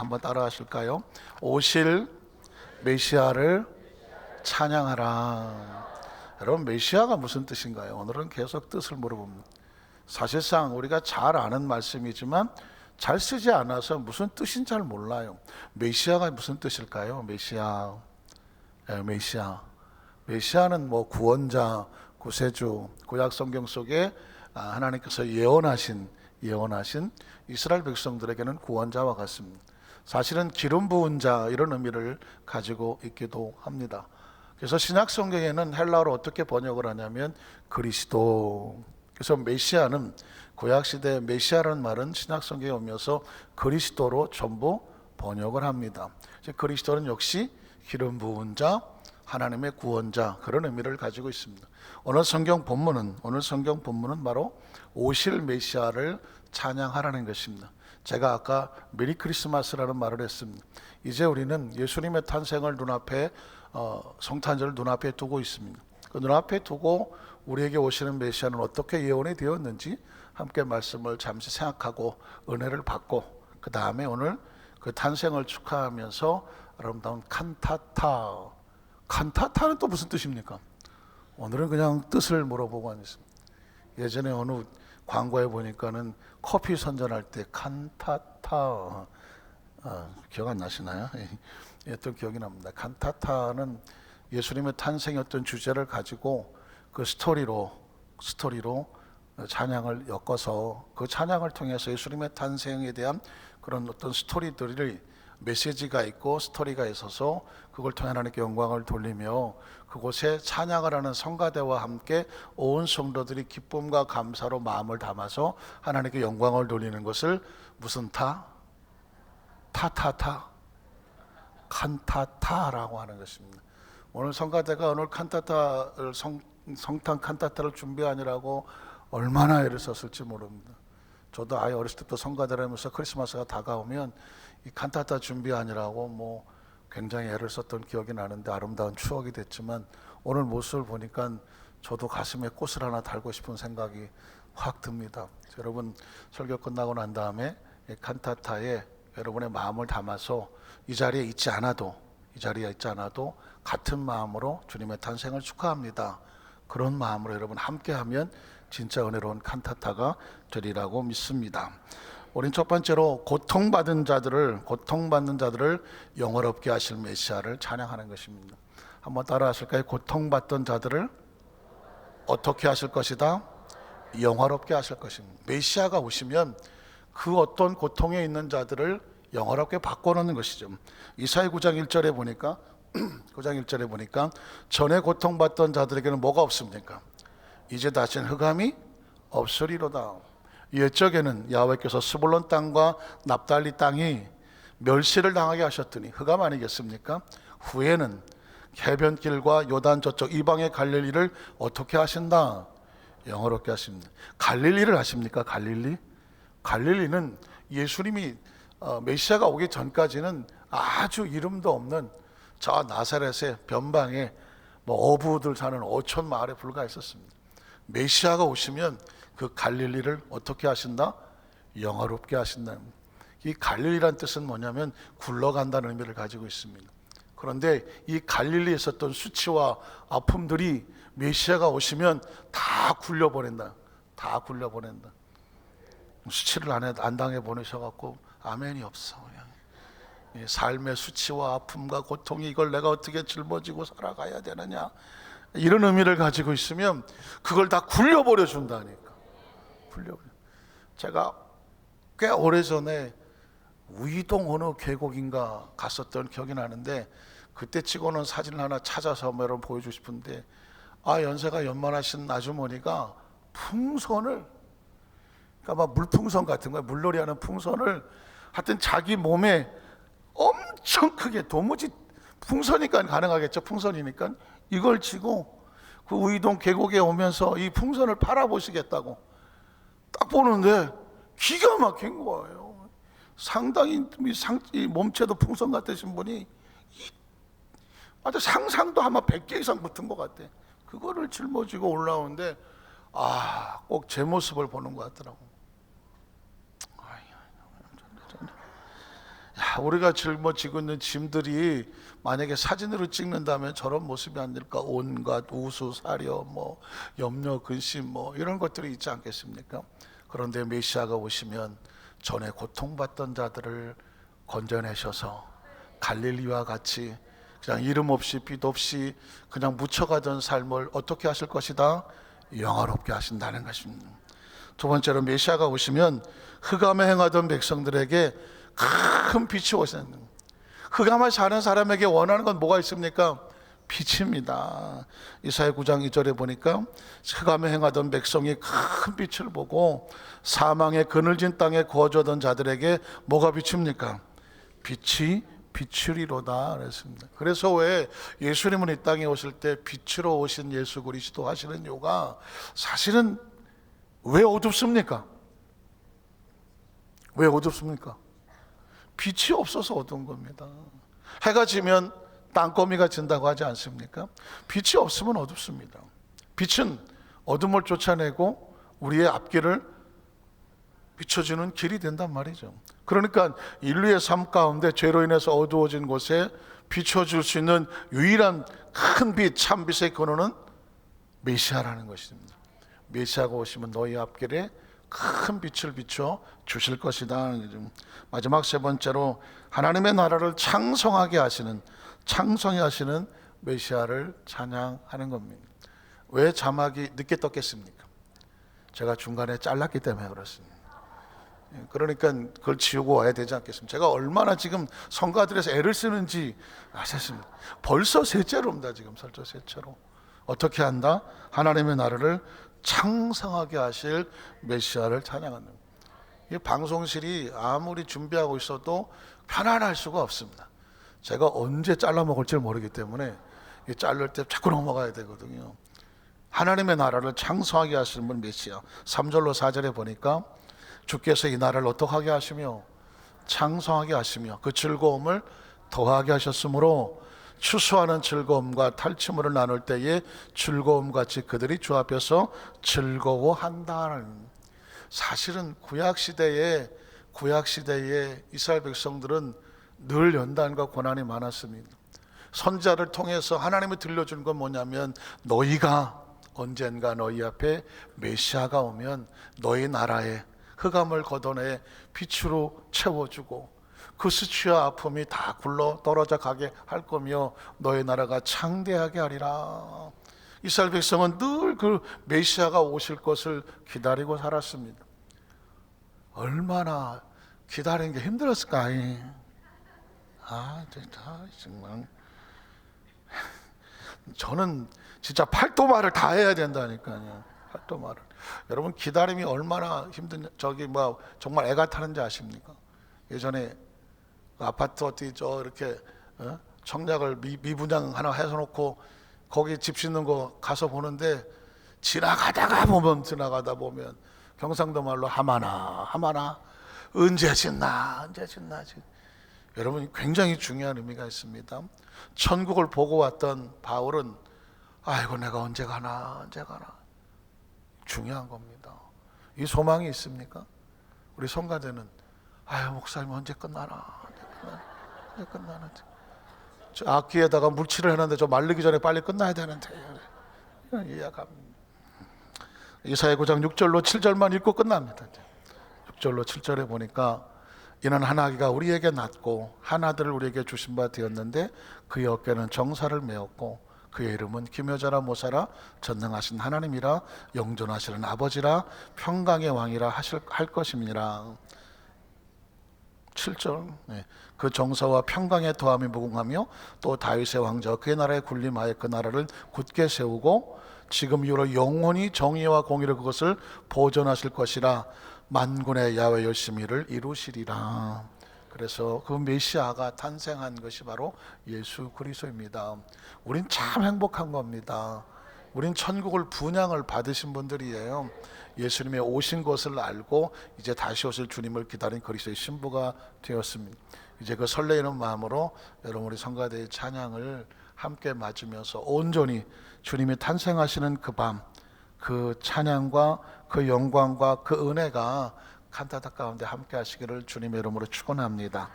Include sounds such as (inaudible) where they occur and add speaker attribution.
Speaker 1: 한번 따라 하실까요? 오실 메시아를 찬양하라. 여러분 메시아가 무슨 뜻인가요? 오늘은 계속 뜻을 물어봅니다. 사실상 우리가 잘 아는 말씀이지만 잘 쓰지 않아서 무슨 뜻인 잘 몰라요. 메시아가 무슨 뜻일까요? 메시아, 예, 메시아, 메시아는 뭐 구원자, 구세주, 구약 성경 속에 아, 하나님께서 예언하신 예언하신 이스라엘 백성들에게는 구원자와 같습니다. 사실은 기름 부은 자 이런 의미를 가지고 있기도 합니다. 그래서 신약 성경에는 헬라어로 어떻게 번역을 하냐면 그리스도. 그래서 메시아는 구약 시대 메시아라는 말은 신약 성경에 오면서 그리스도로 전부 번역을 합니다. 그리스도는 역시 기름 부은 자, 하나님의 구원자 그런 의미를 가지고 있습니다. 오늘 성경 본문은 오늘 성경 본문은 바로 오실 메시아를 찬양하라는 것입니다. 제가 아까 메리 크리스마스라는 말을 했습니다. 이제 우리는 예수님의 탄생을 눈앞에 어, 성탄절을 눈앞에 두고 있습니다. 그 눈앞에 두고 우리에게 오시는 메시아는 어떻게 예언이 되었는지 함께 말씀을 잠시 생각하고 은혜를 받고 그 다음에 오늘 그 탄생을 축하하면서 아름다운 칸타타 칸타타는 또 무슨 뜻입니까? 오늘은 그냥 뜻을 물어보고 앉았습니다. 예전에 어느 광고에 보니까는 커피 선전할 때 칸타타 아, 기억 안 나시나요? (laughs) 예, 또 기억이 납니다. 칸타타는 예수님의 탄생이었던 주제를 가지고 그 스토리로 스토리로 찬양을 엮어서 그 찬양을 통해서 예수님의 탄생에 대한 그런 어떤 스토리들이 메시지가 있고 스토리가 있어서 그걸 통해 하나님께 영광을 돌리며 그곳에 찬양을 하는 성가대와 함께 온 성도들이 기쁨과 감사로 마음을 담아서 하나님께 영광을 돌리는 것을 무슨 타? 타타타 칸타타라고 하는 것입니다. 오늘 성가대가 오늘 칸타타를 성, 성탄 칸타타를 준비하느라고 얼마나 애를 썼을지 모릅니다. 저도 아예 어렸을 때부터 성가대를 하면서 크리스마스가 다가오면 이 칸타타 준비하느라고 뭐 굉장히 애를 썼던 기억이 나는데 아름다운 추억이 됐지만 오늘 모습을 보니까 저도 가슴에 꽃을 하나 달고 싶은 생각이 확 듭니다. 여러분 설교 끝나고 난 다음에 이 칸타타에 여러분의 마음을 담아서 이 자리에 있지 않아도 이 자리에 있지 않아도 같은 마음으로 주님의 탄생을 축하합니다. 그런 마음으로 여러분 함께하면 진짜 은혜로운 칸타타가 되리라고 믿습니다. 우린 첫 번째로 고통받은 자들을 고통받는 자들을 영화롭게 하실 메시아를 찬양하는 것입니다. 한번 따라하실까요? 고통받던 자들을 어떻게 하실 것이다? 영화롭게 하실 것입니다. 메시아가 오시면 그 어떤 고통에 있는 자들을 영화롭게 바꿔놓는 것이죠. 이사야 9장 1절에 보니까 (clears throat) 9장 1절에 보니까 전에 고통받던 자들에게는 뭐가 없습니까? 이제 다시는 흑암이 없으리로다. 옛적에는 야훼께서 스불론 땅과 납달리 땅이 멸시를 당하게 하셨더니 흑암 아니겠습니까? 후에는 해변길과 요단 저쪽 이방의 갈릴리를 어떻게 하신다? 영어롭게 하십니다. 갈릴리를 아십니까? 갈릴리? 갈릴리는 예수님이 어, 메시아가 오기 전까지는 아주 이름도 없는 저 나사렛의 변방에 뭐 어부들 사는 어촌 마을에 불과했었습니다. 메시아가 오시면 그 갈릴리를 어떻게 하신다? 영화롭게 하신다는 이 갈릴리란 뜻은 뭐냐면 굴러간다는 의미를 가지고 있습니다. 그런데 이 갈릴리에 있었던 수치와 아픔들이 메시아가 오시면 다 굴려보낸다. 다 굴려보낸다. 수치를 안, 해, 안 당해 보내셔갖고 아멘이 없어. 삶의 수치와 아픔과 고통이 이걸 내가 어떻게 짊어지고 살아가야 되느냐 이런 의미를 가지고 있으면 그걸 다 굴려버려 준다니까. 굴려버려. 제가 꽤 오래 전에 우이동 어느 계곡인가 갔었던 기억이 나는데 그때 찍어놓은 사진을 하나 찾아서 뭐 여러분 보여주고 싶은데 아 연세가 연만하신 아주머니가 풍선을 그러니까 막 물풍선 같은 거야 물놀이 하는 풍선을 하여튼 자기 몸에 엄청 크게 도무지 풍선이니까 가능하겠죠 풍선이니까 이걸 치고 그 우이동 계곡에 오면서 이 풍선을 팔아보시겠다고 딱 보는데 기가 막힌 거예요. 상당히 이 상, 이 몸체도 풍선 같으신 분이 이, 아주 상상도 아마 100개 이상 붙은 것 같아. 그거를 짊어지고 올라오는데 아, 꼭 제 모습을 보는 것 같더라고. 우리가 짊어지고 있는 짐들이 만약에 사진으로 찍는다면 저런 모습이 아닐까 온갖 우수 사려 뭐 염려 근심 뭐 이런 것들이 있지 않겠습니까? 그런데 메시아가 오시면 전에 고통받던 자들을 건져내셔서 갈릴리와 같이 그냥 이름 없이 빛 없이 그냥 묻혀가던 삶을 어떻게 하실 것이다 영화롭게 하신다는 것입니다. 두 번째로 메시아가 오시면 흑암에 행하던 백성들에게 큰 빛이 오시는 거예요. 흑암을 사는 사람에게 원하는 건 뭐가 있습니까? 빛입니다. 이사야 9장 2절에 보니까 흑암에 행하던 백성이 큰 빛을 보고 사망의 그늘진 땅에 거주하던 자들에게 뭐가 비춥니까? 빛이 빛이리로다 그랬습니다. 그래서 왜 예수님은 이 땅에 오실 때 빛으로 오신 예수 그리스도 하시는 이유가 사실은 왜 어둡습니까? 왜 어둡습니까? 빛이 없어서 어두운 겁니다. 해가 지면 땅거미가 진다고 하지 않습니까? 빛이 없으면 어둡습니다. 빛은 어둠을 쫓아내고 우리의 앞길을 비춰주는 길이 된단 말이죠. 그러니까 인류의 삶 가운데 죄로 인해서 어두워진 곳에 비춰줄 수 있는 유일한 큰 빛, 참 빛의 근원은 메시아라는 것입니다. 메시아가 오시면 너희 앞길에 큰 빛을 비춰 주실 것이다. 마지막 세 번째로 하나님의 나라를 창성하게 하시는 창성해 하시는 메시아를 찬양하는 겁니다. 왜 자막이 늦게 떴겠습니까? 제가 중간에 잘랐기 때문에 그렇습니다. 예, 그러니까 그걸 지우고 와야 되지 않겠습니까? 제가 얼마나 지금 성가들에서 애를 쓰는지 아셨습니다. 벌써 셋째로입니다. 지금 설조 셋째로. 어떻게 한다? 하나님의 나라를 창성하게 하실 메시아를 찬양하는 이 방송실이 아무리 준비하고 있어도 편안할 수가 없습니다. 제가 언제 잘라 먹을지 모르기 때문에 이 자를 때 자꾸 넘어가야 되거든요. 하나님의 나라를 창성하게 하시는 분 메시아. 3절로 4절에 보니까 주께서 이 나라를 어떻게 하시며 창성하게 하시며 그 즐거움을 더하게 하셨으므로 추수하는 즐거움과 탈취물을 나눌 때에 즐거움 같이 그들이 주 앞에서 즐거워한다는 사실은 구약 시대에 구약 시대에 이스라엘 백성들은 늘 연단과 고난이 많았습니다. 선자를 통해서 하나님이 들려준 건 뭐냐면 너희가 언젠가 너희 앞에 메시아가 오면 너희 나라에 흑암을 걷어내 빛으로 채워주고 그 수치와 아픔이 다 굴러 떨어져 가게 할 거며 너희 나라가 창대하게 하리라. 이스라엘 백성은 늘 그 메시아가 오실 것을 기다리고 살았습니다. 얼마나 기다리는 게 힘들었을까? 아, 진짜 정말 저는 진짜 팔도말을 다 해야 된다니까요. 팔도말을. 여러분 기다림이 얼마나 힘든 저기 뭐 정말 애가 타는지 아십니까? 예전에 그 아파트 어디 저 이렇게 어? 청약을 미, 미분양 하나 해서 놓고 거기 집 짓는 거 가서 보는데 지나가다가 보면 지나가다 보면 경상도 말로 하마나 하마나 언제 짓나 언제 짓나 지 여러분 굉장히 중요한 의미가 있습니다. 천국을 보고 왔던 바울은 아이고 내가 언제 가나 언제 가나 중요한 겁니다. 이 소망이 있습니까? 우리 성가대는 아유 목사님 언제 끝나나 끝나나 언제 끝나나 저 악기에다가 물칠을 해놨는데 저 말리기 전에 빨리 끝나야 되는데 이해갑니다. 이사야 9장 6절로 7절만 읽고 끝납니다. 6절로 7절에 보니까 이는 하나기가 우리에게 낳고 하나들을 우리에게 주신 바 되었는데 그의 어깨는 정사를 메었고 그의 이름은 기묘자라 모사라 전능하신 하나님이라 영존하시는 아버지라 평강의 왕이라 하실 할 것임이니라. 7절 네. 그 정사와 평강의 더함이 무궁하며 또 다윗의 왕자 그의 나라에 군림하여 그 나라를 굳게 세우고 지금 이후로 영원히 정의와 공의를 그것을 보존하실 것이라 만군의 야외 열심히를 이루시리라. 그래서 그 메시아가 탄생한 것이 바로 예수 그리스도입니다. 우린 참 행복한 겁니다. 우린 천국을 분양을 받으신 분들이에요. 예수님의 오신 것을 알고 이제 다시 오실 주님을 기다린 그리스도의 신부가 되었습니다. 이제 그 설레이는 마음으로 여러분 우리 성가대의 찬양을 함께 맞으면서 온전히 주님이 탄생하시는 그 밤, 그 찬양과 그 영광과 그 은혜가 칸타타 가운데 함께 하시기를 주님의 이름으로 축원합니다.